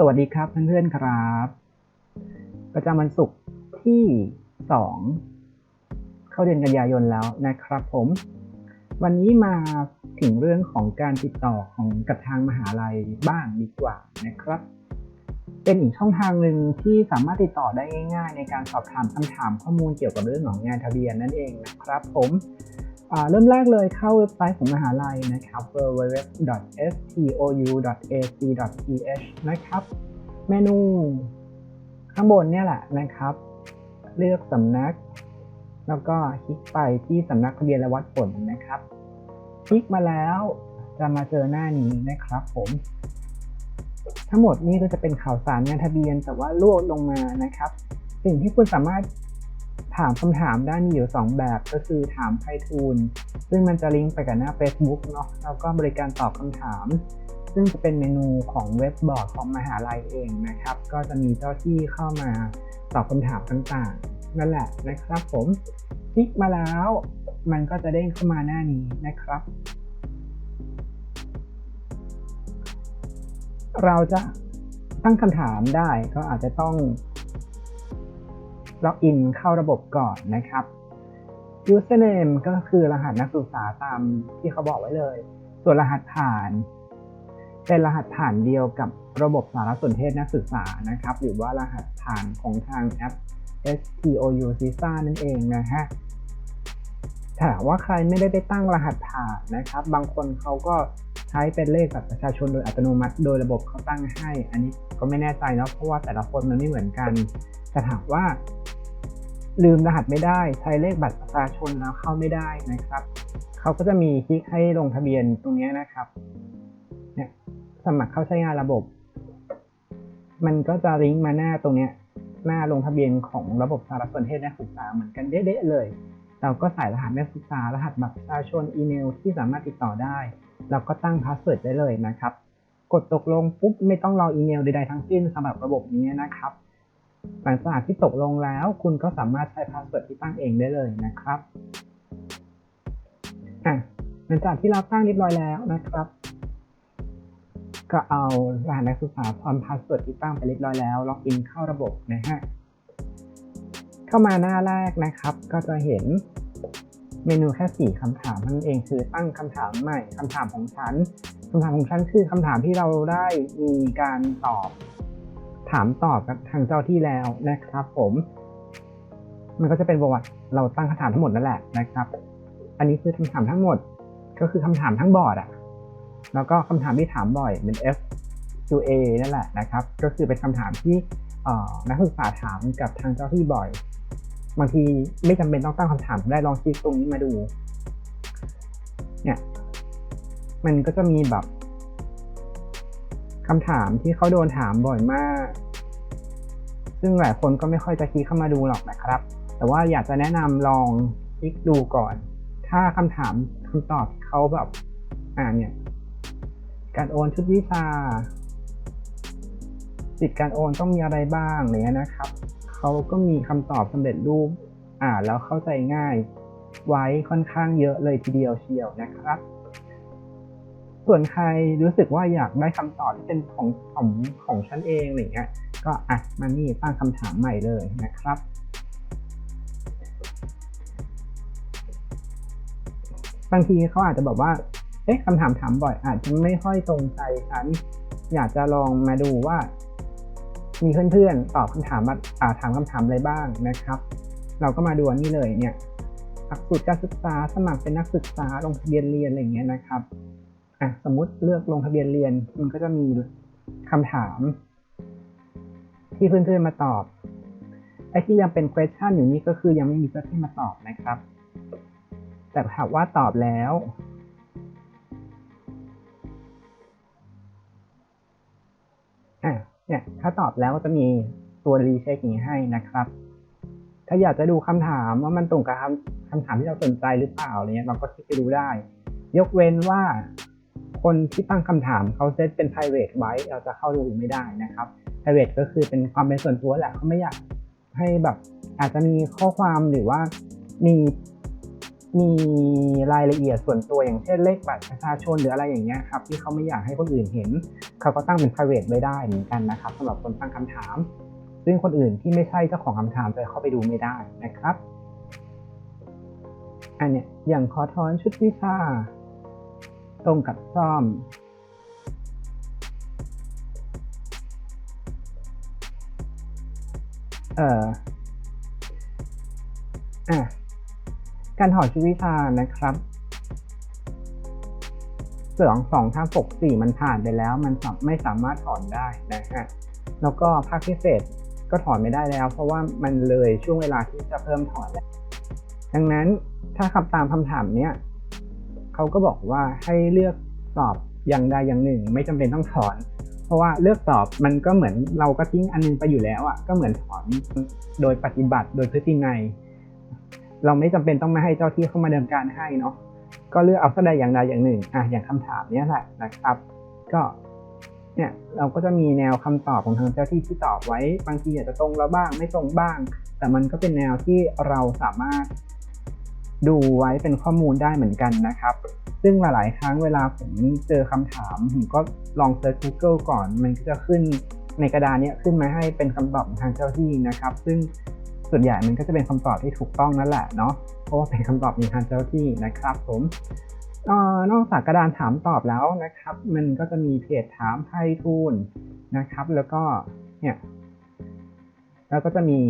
สวัสดีครับเพื่อนๆครับ ประจำวันศุกร์ที่ 2 เข้าเดือนกันยายนแล้วนะครับผม วันนี้มาถึงเรื่องของการติดต่อของกับทางมหาลัยบ้างดีกว่านะครับ เป็นอีกช่องทางหนึ่งที่สามารถติดต่อได้ง่าย ๆ ในการสอบถามคำถามข้อมูลเกี่ยวกับเรื่องของงานทะเบียนนั่นเองนะครับ ผม เริ่มแรกเลยเข้าเว็บไซต์ของมหาลัยนะครับ www.stou.ac.th นะครับ เมนูข้างบนเนี่ยแหละนะครับ เลือกสำนัก แล้วก็คลิกไปที่สำนักทะเบียนและวัดผลนะครับ คลิกมาแล้วจะมาเจอหน้านี้นะครับผม ทั้งหมดนี่ก็จะเป็นข่าวสารงานทะเบียนแต่ว่าลวดลงมานะครับ สิ่งที่คุณสามารถ ถามคำถามได้มีอยู่ 2 แบบก็คือถามไพทูลซึ่งมันจะลิงก์ไปกับหน้า Facebook เนาะแล้วก็บริการตอบคำถาม ซึ่งจะเป็นเมนูของเว็บบอร์ดของมหาลัยเองนะครับ ก็จะมีเจ้าที่เข้ามาตอบคำถามต่างๆ นั่นแหละนะครับผมคลิกมาแล้ว มันก็จะเด้งเข้ามาหน้านี้นะครับ เราจะตั้งคำถามได้ก็อาจจะต้อง ล็อกอินเข้าระบบก่อนนะครับ username ก็คือรหัสนักศึกษาตามที่เขาบอกไว้เลย ส่วนรหัสผ่าน เป็นรหัสผ่านเดียวกับระบบสารสนเทศนักศึกษานะครับ หรือว่ารหัสผ่านของทางแอป STOU CISA นั่นเองนะฮะถ้าว่าใครไม่ได้ไปตั้งรหัสผ่านนะครับ บางคนเขาก็ใช้เป็นเลขบัตรประชาชนโดยอัตโนมัติ โดยระบบเขาตั้งให้ อันนี้ก็ไม่แน่ใจเนาะเพราะว่าแต่ละคนมันไม่เหมือนกันแต่ถามว่า ลืมรหัสไม่ได้ ใช้เลขบัตรประชาชนแล้วเข้าไม่ได้นะครับ เขาก็จะมีคลิกให้ลงทะเบียนตรงนี้นะครับเนี่ยสมัครเข้าใช้งานระบบ มันก็จะลิงก์มาหน้าตรงนี้หน้าลงทะเบียนของระบบสารสนเทศนักศึกษาเหมือนกันเด๊ะเลย เราก็ใส่รหัสนักศึกษารหัสบัตรประชาชนอีเมลที่สามารถติดต่อได้ เราก็ตั้งพาสเวิร์ดได้เลยนะครับ กดตกลงปุ๊บไม่ต้องรออีเมลใดๆทั้งสิ้นสำหรับระบบนี้นะครับ หลังจากที่ตกลงแล้ว คุณก็สามารถใช้พาสเวิร์ดที่ตั้งเองได้เลยนะครับหลังจากที่เราตั้งเรียบร้อยแล้วนะครับ ก็เอารหัสนักศึกษาพร้อมพาสเวิร์ดที่ตั้งไปเรียบร้อยแล้วล็อกอินเข้าระบบนะฮะเข้ามาหน้าแรกนะครับ ก็จะเห็นเมนูแค่ 4คำถามนั่นเองคือตั้งคำถามใหม่คำถามของฉันคำถามของฉันคือคำถามที่เราได้มีการตอบามตอบกับทางเจ้าที่แล้วนะครับ ผม มันก็จะเป็นประวัติเราตั้งคำถามทั้งหมดนั่นแหละนะครับ อันนี้คือคำถามทั้งหมด ก็คือคำถามทั้งบอร์ดอะแล้วก็คำถามที่ถามบ่อยเป็น F to A นั่นแหละนะครับ ก็คือเป็นคำถามที่นักศึกษาถามกับทางเจ้าที่บ่อย บางทีไม่จำเป็นต้องตั้งคำถามได้ลองคลิกตรงนี้มาดู เนี่ย มันก็จะมีแบบคำถามที่เขาโดนถามบ่อยมาก ซึ่งหลายคนก็ไม่ค่อยจะคลิกเข้ามาดูหรอกนะครับ แต่ว่าอยากจะแนะนำลองคลิกดูก่อน ถ้าคำถามคำตอบเขาแบบอ่านเนี่ย การโอนชุดวิชาสิทธิการโอนต้องมีอะไรบ้างอะไรเงี้ยนะครับ เขาก็มีคำตอบสำเร็จรูป อ่านแล้วเข้าใจง่าย ไว้ค่อนข้างเยอะเลยทีเดียวเชียวนะครับ ส่วนใครรู้สึกว่าอยากได้คำตอบที่เป็นของของของฉันเองอะไรเงี้ย ก็อะมานี่ตั้งคำถามใหม่เลยนะครับ บางทีเขาอาจจะบอกว่า เอ๊ะคำถามถามบ่อย อาจจะไม่ค่อยตรงใจฉัน อยากจะลองมาดูว่า มีเพื่อนๆตอบคำถามมาอ่าถามคำถามอะไรบ้างนะครับ เราก็มาดูนนี้เลยเนี่ยหลักสูตรการศึกษาสมัครเป็นนักศึกษาลงทะเบียนเรียนอะไรอย่างเงี้ยนะครับอะสมมุติเลือกลงทะเบียนเรียนมันก็จะมีคำถาม ที่เพื่อนๆมาตอบ ไอ้ที่ยังเป็น question อยู่นี่ก็คือยังไม่มีเจ้าที่มาตอบนะครับ แต่ถามว่าตอบแล้ว อะ เนี่ย ถ้าตอบแล้วจะมีตัวรีเช็คอย่างนี้ให้นะครับ ถ้าอยากจะดูคำถามว่ามันตรงกับคำคำถามที่เราสนใจหรือเปล่าอะไรเงี้ยเราก็คลิกไปดูได้ ยกเว้นว่าคนที่ตั้งคำถามเขาเซตเป็น private ไว้ เราจะเข้าดูไม่ได้นะครับ private ก็คือเป็นความเป็นส่วนตัวแหละเขาไม่อยากให้แบบอาจจะมีข้อความหรือว่ามีมีรายละเอียดส่วนตัวอย่างเช่นเลขบัตรประชาชนหรืออะไรอย่างเงี้ยครับที่เขาไม่อยากให้คนอื่นเห็น เขาก็ตั้งเป็น private ไว้ได้เหมือนกันนะครับสำหรับคนตั้งคำถาม ซึ่งคนอื่นที่ไม่ใช่เจ้าของคำถามจะเข้าไปดูไม่ได้นะครับอันเนี้ยอย่างขอถอนชุดวิชาตรงกับซ่อม เอ่ออะการถอนชุดวิชานะครับเสืองสองท่าปกสี่มันผ่านไปแล้ว มันไม่สามารถถอนได้นะฮะแล้วก็ภาคพิเศษก็ถอนไม่ได้แล้ว เพราะว่ามันเลยช่วงเวลาที่จะเพิ่มถอนแล้ว ดังนั้นถ้าคำตามคำถามเนี้ยเขาก็บอกว่าให้เลือกตอบอย่างใดอย่างหนึ่ง ไม่จำเป็นต้องถอน เพราะว่าเลือกตอบมันก็เหมือนเราก็ทิ้งอันนึงไปอยู่แล้วอะก็เหมือนถอนโดยปฏิบัติโดยพฤตินัยเราไม่จำเป็นต้องมาให้เจ้าที่เข้ามาดำเนินการให้เนาะก็เลือกเอาสักใดอย่างใดอย่างหนึ่งอะอย่างคำถามเนี้ยแหละนะครับ ก็เนี่ยเราก็จะมีแนวคำตอบของทางเจ้าที่ที่ตอบไว้ บางทีอาจจะตรงแล้วบ้างไม่ตรงบ้าง แต่มันก็เป็นแนวที่เราสามารถดูไว้เป็นข้อมูลได้เหมือนกันนะครับ ซึ่งหลาย ๆ ครั้งเวลาผมเจอคำถาม ผมก็ลองเซิร์ช Google ก่อน มันก็จะขึ้นในกระดานนี้ขึ้นมาให้เป็นคำตอบทางเจ้าที่นะครับ ซึ่งส่วนใหญ่มันก็จะเป็นคำตอบที่ถูกต้องนั่นแหละเนาะ เพราะว่าเป็นคำตอบในทางเจ้าที่นะครับ ผมนอกจากกระดานถามตอบแล้วนะครับ มันก็จะมีเพจถามไททูนนะครับ แล้วก็เนี่ยแล้วก็จะมี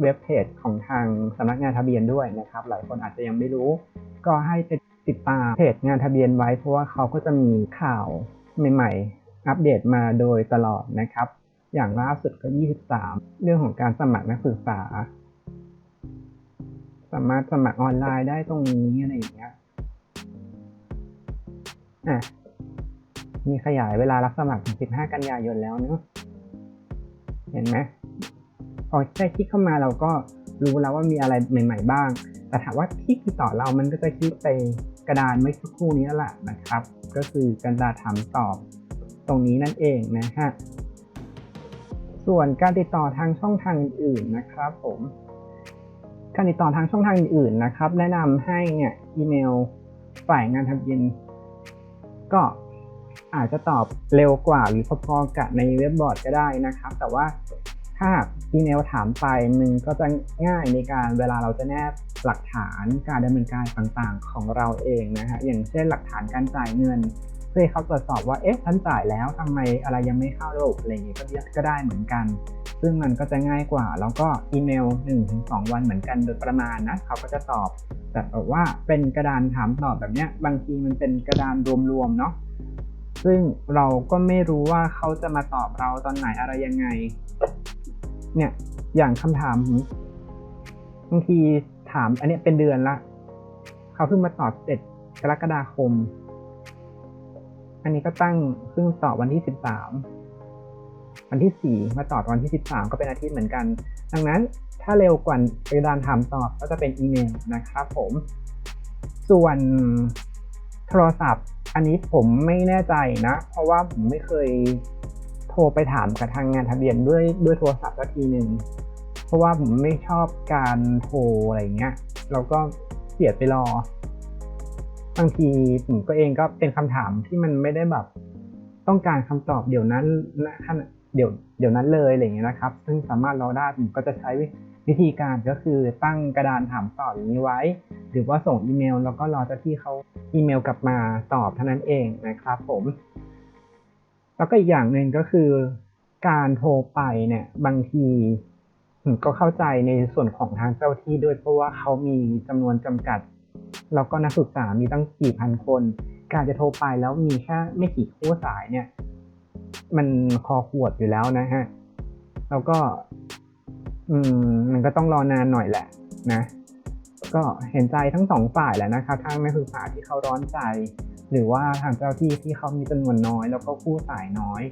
เว็บเพจของทางสำนักงานทะเบียนด้วยนะครับ หลายคนอาจจะยังไม่รู้ ก็ให้ไป ติดตามเพจงานทะเบียนไว้ เพราะว่าเขาก็จะมีข่าวใหม่ๆ อัปเดตมาโดยตลอดนะครับ อย่างล่าสุดก็ 23 เรื่องของการสมัครนักศึกษา สามารถสมัครออนไลน์ได้ตรงนี้อะไรอย่างเงี้ยอะมีขยายเวลารับสมัครถึง 15 กันยายนแล้วเนาะเห็นไหมพอแค่คลิกเข้ามาเราก็รู้แล้วว่ามีอะไรใหม่ ๆ บ้าง แต่ถามว่าคลิกติดต่อเรามันก็จะคลิกไป กระดานเมื่อสักครู่นี้แหละนะครับ ก็คือกระดาษถามตอบตรงนี้นั่นเองนะฮะส่วนการติดต่อทางช่องทางอื่นๆนะครับ ผมการติดต่อทางช่องทางอื่นๆนะครับ แนะนำให้เนี่ยอีเมลฝ่ายงานทะเบียนก็อาจจะตอบเร็วกว่าหรือพอๆกับในเว็บบอร์ดก็ได้นะครับ แต่ว่า ถ้าอีเมลถามไปมันก็จะง่ายในการเวลาเราจะแนบหลักฐานการดำเนินการต่างๆ ของเราเองนะฮะอย่างเช่นหลักฐานการจ่ายเงินเพื่อเขาตรวจสอบว่าเอ๊ะฉันจ่ายแล้วทำไมอะไรยังไม่เข้าระบบอะไรอย่างนี้ก็ได้เหมือนกัน ซึ่งมันก็จะง่ายกว่า แล้วก็อีเมล 1-2 วันเหมือนกันโดยประมาณนะเขาก็จะตอบ แต่แบบว่าเป็นกระดานถามตอบแบบเนี้ยบางทีมันเป็นกระดานรวมๆเนาะซึ่งเราก็ไม่รู้ว่าเขาจะมาตอบเราตอนไหนอะไรยังไง เนี่ยอย่างคำถามบางทีถาม อันนี้เป็นเดือนละเขาเพิ่งมาตอบเสร็จกรกฎาคม อันนี้ก็ตั้งเพิ่งตอบวันที่สิบสามวันที่สี่มาตอบวันที่สิบสามก็เป็นอาทิตย์เหมือนกัน ดังนั้นถ้าเร็วกว่ากระดานถามตอบก็จะเป็นอีเมลนะครับผม ส่วนโทรศัพท์ อันนี้ผมไม่แน่ใจนะ เพราะว่าผมไม่เคย โทรไปถามกับทางงานทะเบียนด้วยด้วยโทรศัพท์สักทีหนึ่งเพราะว่าผมไม่ชอบการโทรอะไรเงี้ยแล้วก็เสียดไปรอ บางทีผมก็เองก็เป็นคำถามที่มันไม่ได้แบบ ต้องการคำตอบเดี๋ยวนั้นนะเดี๋ยวเดี๋ยวนั้นเลยอะไรเงี้ยนะครับ ซึ่งสามารถรอได้ผมก็จะใช้วิธีการก็คือตั้งกระดานถามตอบอย่างนี้ไว้ หรือว่าส่งอีเมล แล้วก็รอเจ้าที่เขาอีเมลกลับมาตอบเท่านั้นเองนะครับผม แล้วก็อีกอย่างหนึ่งก็คือ การโทรไปเนี่ยบางทีผมก็เข้าใจในส่วนของทางเจ้าที่ด้วยเพราะว่าเขามีจำนวนจำกัด แล้วก็นักศึกษามีตั้งกี่พันคน การจะโทรไปแล้วมีแค่ไม่กี่คู่สายเนี่ย มันคอขวดอยู่แล้วนะฮะ แล้วก็ อืม มันก็ต้องรอนานหน่อยแหละ นะ ก็เห็นใจทั้งสองฝ่ายแหละนะครับทางนักศึกษาที่เขาร้อนใจ หรือว่าทางเจ้าที่ที่เขามีจำนวนน้อย แล้วก็คู่สายน้อย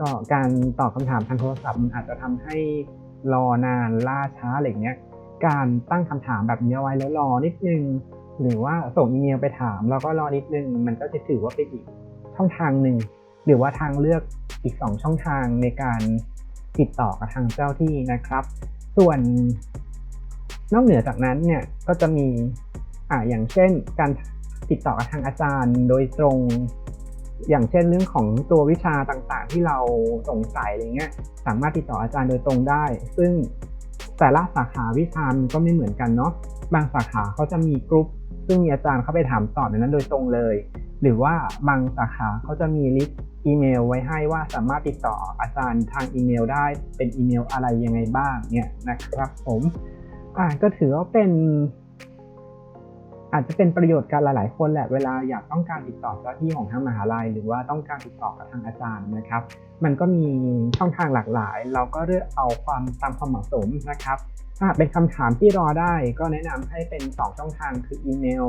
ก็การตอบคำถามทางโทรศัพท์มันอาจจะทำให้รอนานล่าช้าอะไรเงี้ยการตั้งคำถามแบบนี้ไว้แล้วรอนิดนึง หรือว่าส่งอีเมลไปถามแล้วก็รอนิดนึง มันก็จะถือว่าเป็นอีกช่องทางหนึ่งหรือว่าทางเลือกอีก 2 ช่องทางในการติดต่อกับทางเจ้าที่นะครับ ส่วน นอกเหนือจากนั้นเนี่ยก็จะมีอ่าอย่างเช่นการติดต่อกับทางอาจารย์โดยตรง อย่างเช่นเรื่องของตัววิชาต่างๆ ที่เราสงสัยอะไรเงี้ยสามารถติดต่ออาจารย์โดยตรงได้ ซึ่งแต่ละสาขาวิชามันก็ไม่เหมือนกันเนาะบางสาขาเขาจะมีกลุ่มซึ่งมีอาจารย์เข้าไปถามตอบในนั้นโดยตรงเลย หรือว่าบางสาขาเขาจะมีลิสต์อีเมลไว้ให้ว่าสามารถติดต่ออาจารย์ทางอีเมลได้เป็นอีเมลอะไรยังไงบ้างเนี่ยนะครับผม อ่าก็ถือว่าเป็น อาจจะเป็นประโยชน์กันหลาย ๆ คนแหละเวลาอยากต้องการติดต่อเจ้าที่ของทางมหาลัย หรือว่าต้องการติดต่อกับทางอาจารย์นะครับ มันก็มีช่องทางหลากหลาย เราก็เลือกเอาความตามความเหมาะสมนะครับถ้าเป็นคำถามที่รอได้ก็แนะนำให้เป็น 2 ช่องทางคืออีเมล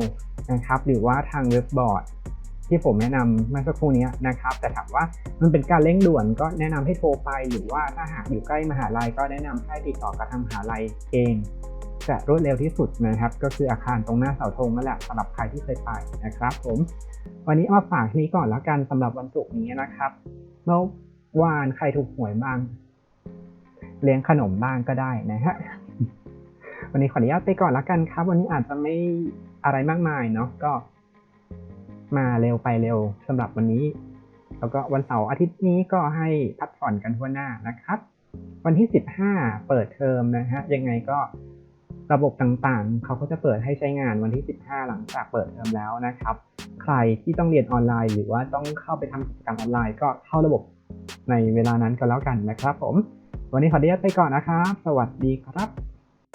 นะครับหรือว่าทางเว็บบอร์ดที่ผมแนะนำเมื่อสักครู่นี้นะครับ แต่ถามว่ามันเป็นการเร่งด่วนก็แนะนำให้โทรไป หรือว่าถ้าหากอยู่ใกล้มหาลัยก็แนะนำให้ติดต่อกับทางมหาลัยเอง จะรวดเร็วที่สุดนะครับ ก็คืออาคารตรงหน้าเสาธงนั่นแหละสำหรับใครที่เคยไปนะครับ ผม วันนี้มาฝากที่นี้ก่อนแล้วกันสำหรับวันศุกร์นี้นะครับเมื่อวานใครถูกหวยบ้าง เลี้ยงขนมบ้างก็ได้นะฮะวันนี้ขออนุญาตไปก่อนแล้วกันครับ วันนี้อาจจะไม่อะไรมากมายเนาะก็ มาเร็วไปเร็วสำหรับวันนี้ แล้วก็วันเสาร์อาทิตย์นี้ก็ให้พักผ่อนกันทั่วหน้านะครับ วันที่ 15 เปิดเทอมนะฮะยังไงก็ ระบบต่างๆ เขาก็จะเปิดให้ใช้งานวันที่ 15 หลังจากเปิดเทอมแล้วนะครับ ใครที่ต้องเรียนออนไลน์ หรือว่าต้องเข้าไปทำกิจกรรมออนไลน์ ก็เข้าระบบในเวลานั้นก็แล้วกันนะครับผม วันนี้ขออนุญาตไปก่อนนะครับ สวัสดีครับ